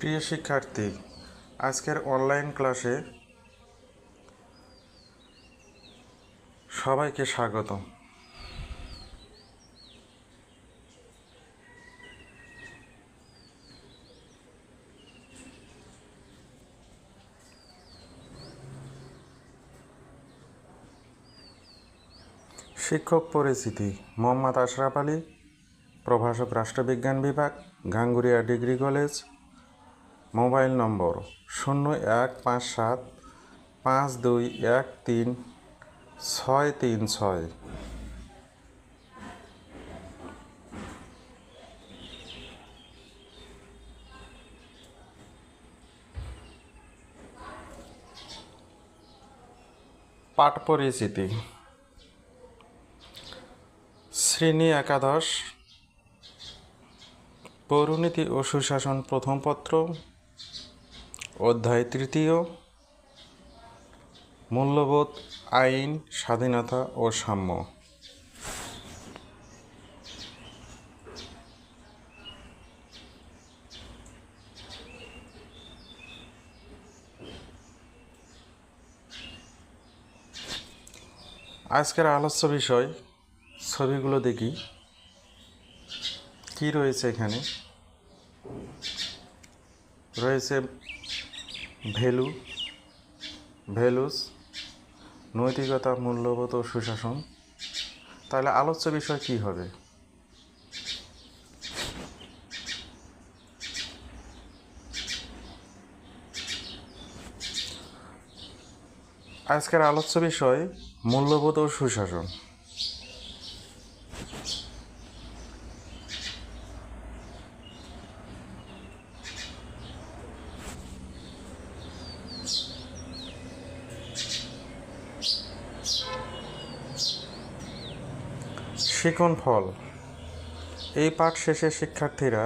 প্রিয় শিক্ষার্থী, আজকের অনলাইন ক্লাসে সবাইকে স্বাগত শিক্ষক পরিচিতি, মোহাম্মদ আশরাফ আলী, প্রভাষক রাষ্ট্রবিজ্ঞান বিভাগ, Ganguria degree college. Mobile number শূন্য এক পাঁচ সাত পাঁচ দুই এক তিন ছয় তিন ছয়। পাঠ পরিচিতি। শ্রেণি একাদশ, পৌরনীতি ও সুশাসন প্রথম পত্র। অধ্যায় তৃতীয়, মূল্যবোধ, আইন, স্বাধীনতা ও সাম্য। আজকের আলোচ্য বিষয়, ছবিগুলো দেখি। কি রয়েছে এখানে? রয়েছে ভ্যালু ভ্যালুস নৈতিকতা, মূল্যবোধ ও সুশাসন। তাহলে আলোচ্য বিষয় কি হবে? আজকের আলোচ্য বিষয় মূল্যবোধ ও সুশাসন। শিকন ফল। এই পাঠ শেষে শিক্ষার্থীরা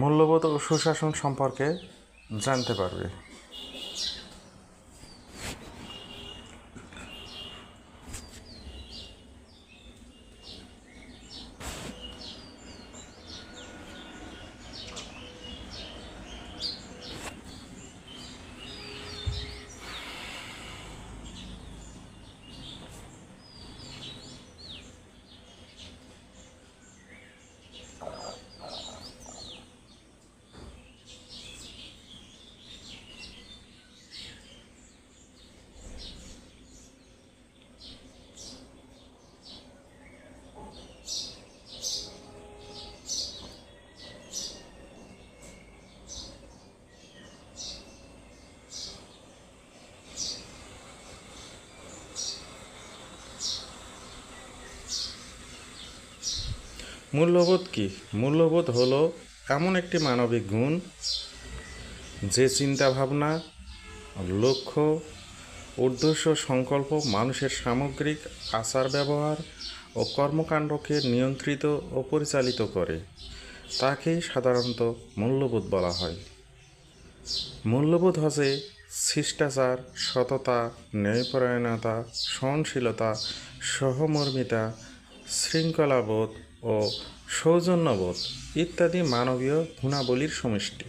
মূল্যবোধ ও সুশাসন সম্পর্কে জানতে পারবে। মূল্যবোধ কি? মূল্যবোধ হলো এমন একটি মানবিক গুণ যে চিন্তা ভাবনা লক্ষ্য, উদ্দেশ্য, সংকল্প, মানুষের সামগ্রিক আচার ব্যবহার ও কর্মকাণ্ডকে নিয়ন্ত্রিত ও পরিচালিত করে। তাকেই সাধারণত মূল্যবোধ বলা হয়। মূল্যবোধ হচ্ছে শিষ্টাচার, সততা, ন্যায়পরায়ণতা, সহনশীলতা, সহমর্মিতা শৃঙ্খলাবোধ ও সৌজন্যবোধ ইত্যাদি মানবীয় গুণাবলীর সমষ্টি।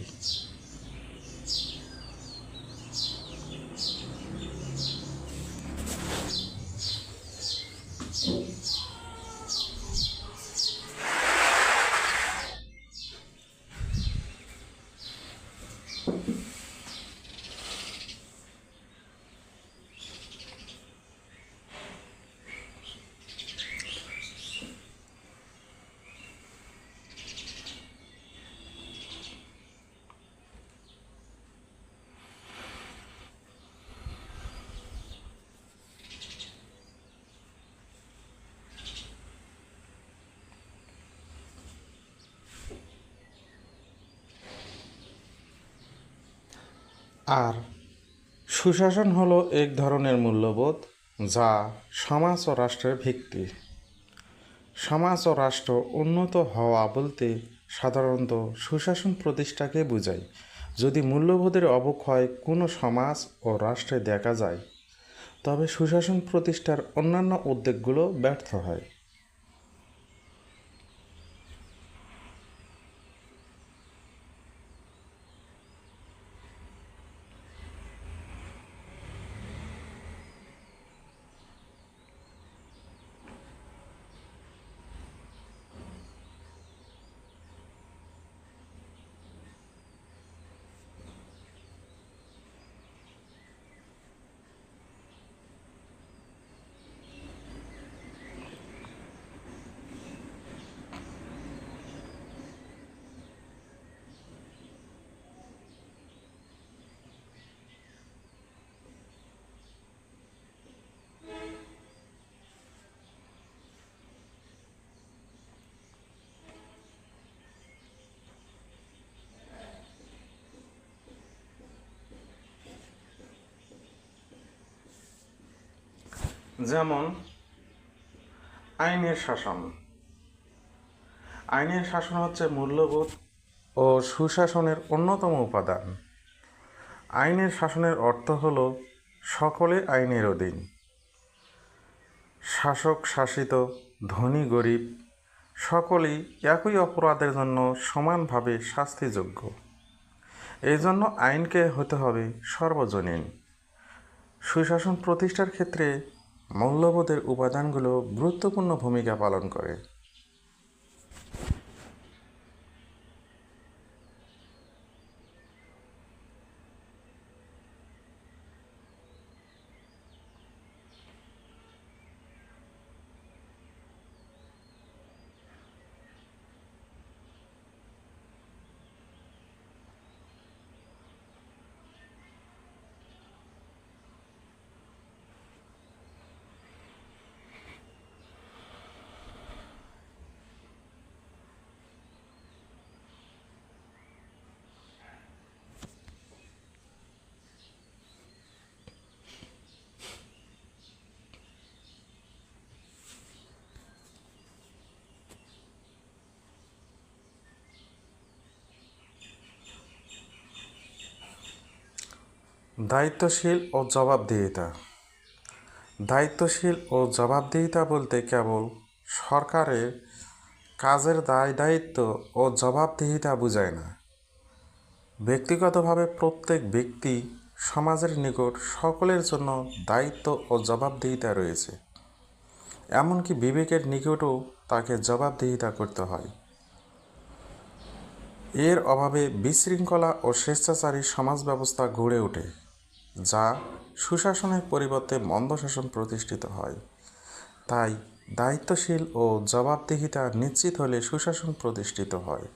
আর সুশাসন হলো এক ধরনের মূল্যবোধ যা সমাজ ও রাষ্ট্রের ভিত্তি। সমাজ ও রাষ্ট্র উন্নত হওয়া বলতে সাধারণত সুশাসন প্রতিষ্ঠাকে বোঝায়। যদি মূল্যবোধের অবক্ষয় কোনো সমাজ ও রাষ্ট্রে দেখা যায়, তবে সুশাসন প্রতিষ্ঠার অন্যান্য উদ্যোগগুলো ব্যর্থ হয়। যেমন, আইনের শাসন। আইনের শাসন হচ্ছে মূল্যবোধ ও সুশাসনের অন্যতম উপাদান। আইনের শাসনের অর্থ হল সকলে আইনের অধীন। শাসক শাসিত, ধনী গরিব, সকলেই একই অপরাধের জন্য সমানভাবে শাস্তিযোগ্য। এই জন্য আইনকে হতে হবে সর্বজনীন। সুশাসন প্রতিষ্ঠার ক্ষেত্রে মূল্যবোধের উপাদানগুলো গুরুত্বপূর্ণ ভূমিকা পালন করে। দায়িত্বশীল ও জবাবদিহিতা। দায়িত্বশীল ও জবাবদিহিতা বলতে কেবল সরকারের কাজের দায়, দায়িত্ব ও জবাবদিহিতা বোঝায় না। ব্যক্তিগতভাবে প্রত্যেক ব্যক্তি সমাজের নিকট সকলের জন্য দায়িত্ব ও জবাবদিহিতা রয়েছে। এমনকি বিবেকের নিকটও তাকে জবাবদিহিতা করতে হয়। এর অভাবে বিশৃঙ্খলা ও স্বেচ্ছাচারী সমাজ ব্যবস্থা গড়ে ওঠে। যা সুশাসনের পরিবর্তে মন্দ শাসন প্রতিষ্ঠিত হয়। তাই দায়িত্বশীল ও জবাবদিহিতা নিশ্চিত হলে সুশাসন প্রতিষ্ঠিত হয়।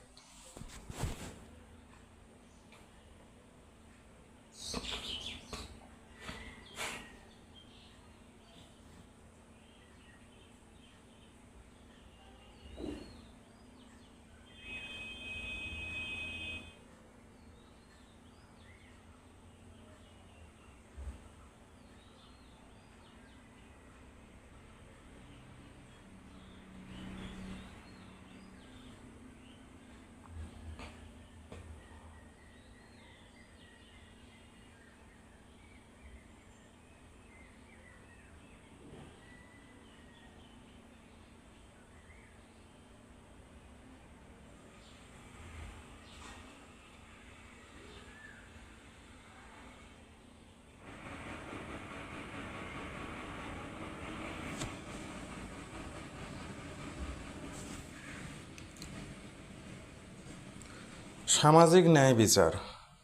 সামাজিক ন্যায় বিচার।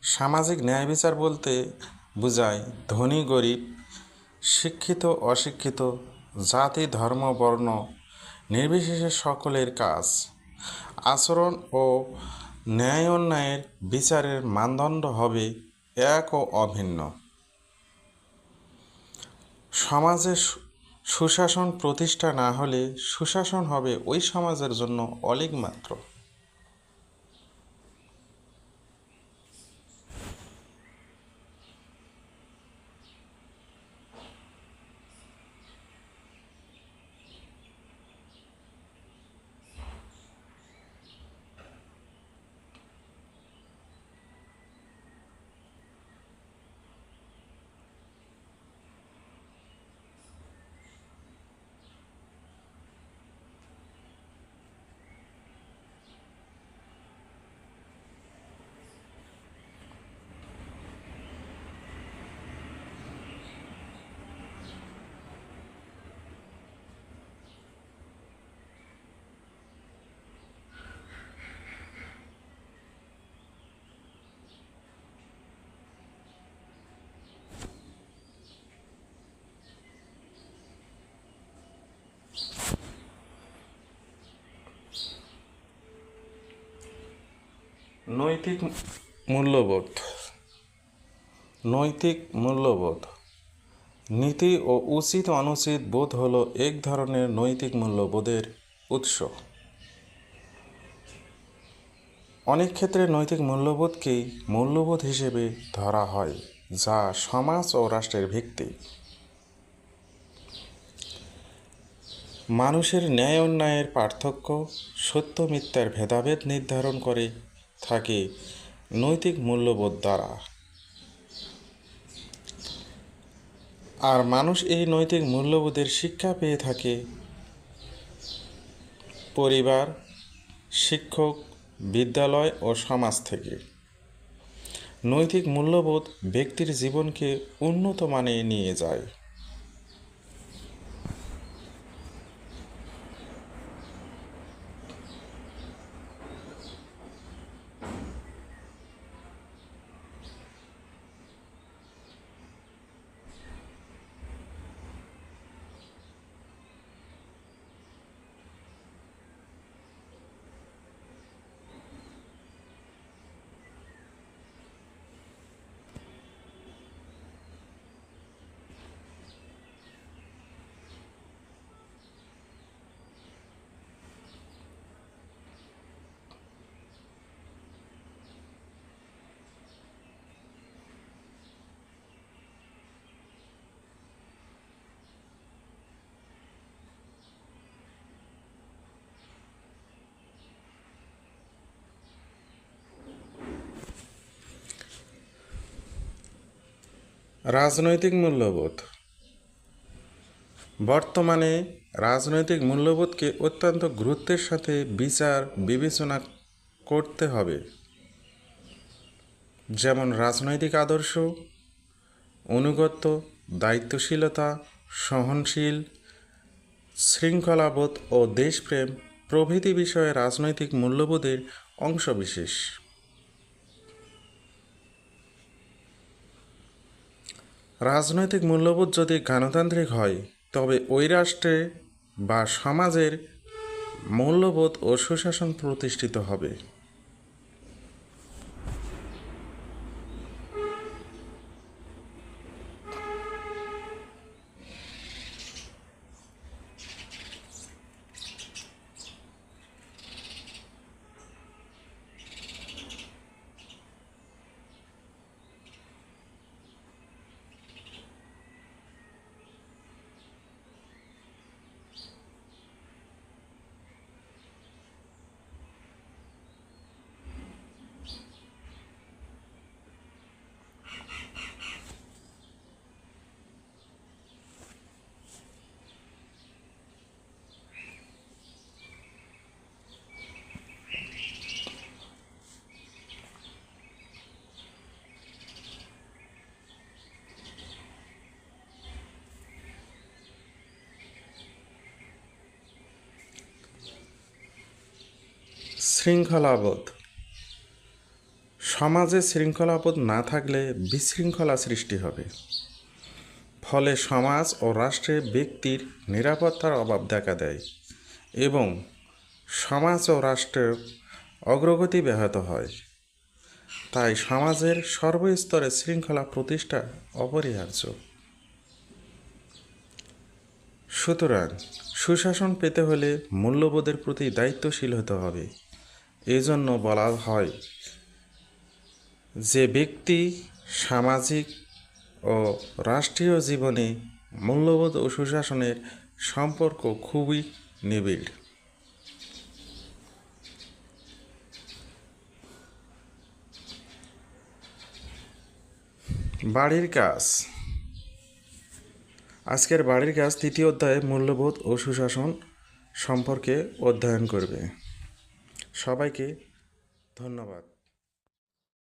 সামাজিক ন্যায় বিচার বলতে বোঝায় ধনী গরিব, শিক্ষিত অশিক্ষিত, জাতি, ধর্ম, বর্ণ, নির্বিশেষে সকলের কাজ। আচরণ ও ন্যায় অন্যায়ের বিচারের মানদণ্ড হবে এক ও অভিন্ন। সমাজে সুশাসন প্রতিষ্ঠা না হলে সুশাসন হবে ওই সমাজের জন্য অলিক মাত্র। নৈতিক মূল্যবোধ। নৈতিক মূল্যবোধ। নীতি ও উচিত অনুচিত বোধ হলো এক ধরনের নৈতিক মূল্যবোধের উৎস। অনেক ক্ষেত্রে নৈতিক মূল্যবোধকেই মূল্যবোধ হিসেবে ধরা হয়, যা সমাজ ও রাষ্ট্রের ভিত্তি। মানুষের ন্যায় অন্যায়ের পার্থক্য সত্য মিথ্যার ভেদাভেদ নির্ধারণ করে থাকে নৈতিক মূল্যবোধ দ্বারা। আর মানুষ এই নৈতিক মূল্যবোধের শিক্ষা পেয়ে থাকে পরিবার, শিক্ষক, বিদ্যালয় ও সমাজ থেকে। নৈতিক মূল্যবোধ ব্যক্তির জীবনকে উন্নত মানে নিয়ে যায়। রাজনৈতিক মূল্যবোধ। বর্তমানে রাজনৈতিক মূল্যবোধকে অত্যন্ত গুরুত্বের সাথে বিচার, বিবেচনা করতে হবে। যেমন রাজনৈতিক আদর্শ, অনুগত্য, দায়িত্বশীলতা, সহনশীল, শৃঙ্খলাবোধ ও দেশপ্রেম প্রভৃতি বিষয়ে রাজনৈতিক মূল্যবোধের অংশবিশেষ রাজনৈতিক মূল্যবোধ যদি গণতান্ত্রিক হয়, তবে ওই রাষ্ট্রে বা সমাজের মূল্যবোধ ও সুশাসন প্রতিষ্ঠিত হবে। শৃঙ্খলাবোধ সমাজে শৃঙ্খলাবোধ না থাকলে বিশৃঙ্খলা সৃষ্টি হবে। ফলে সমাজ ও রাষ্ট্রে ব্যক্তির নিরাপত্তার অভাব দেখা দেয় এবং সমাজ ও রাষ্ট্রের অগ্রগতি ব্যাহত হয়। তাই সমাজের সর্বস্তরে শৃঙ্খলা প্রতিষ্ঠা অপরিহার্য। সুতরাং সুশাসন পেতে হলে মূল্যবোধের প্রতি দায়িত্বশীল হতে হবে। এজন্য বলা হয় যে ব্যক্তি সামাজিক ও রাষ্ট্রীয় জীবনে মূল্যবোধ ও সুশাসনের সম্পর্ক খুবই নিবিড়। বাড়ির কাজ। আজকের বাড়ির কাজ তৃতীয় অধ্যায়ে মূল্যবোধ ও সুশাসন সম্পর্কে অধ্যয়ন করবে। সবাইকে ধন্যবাদ।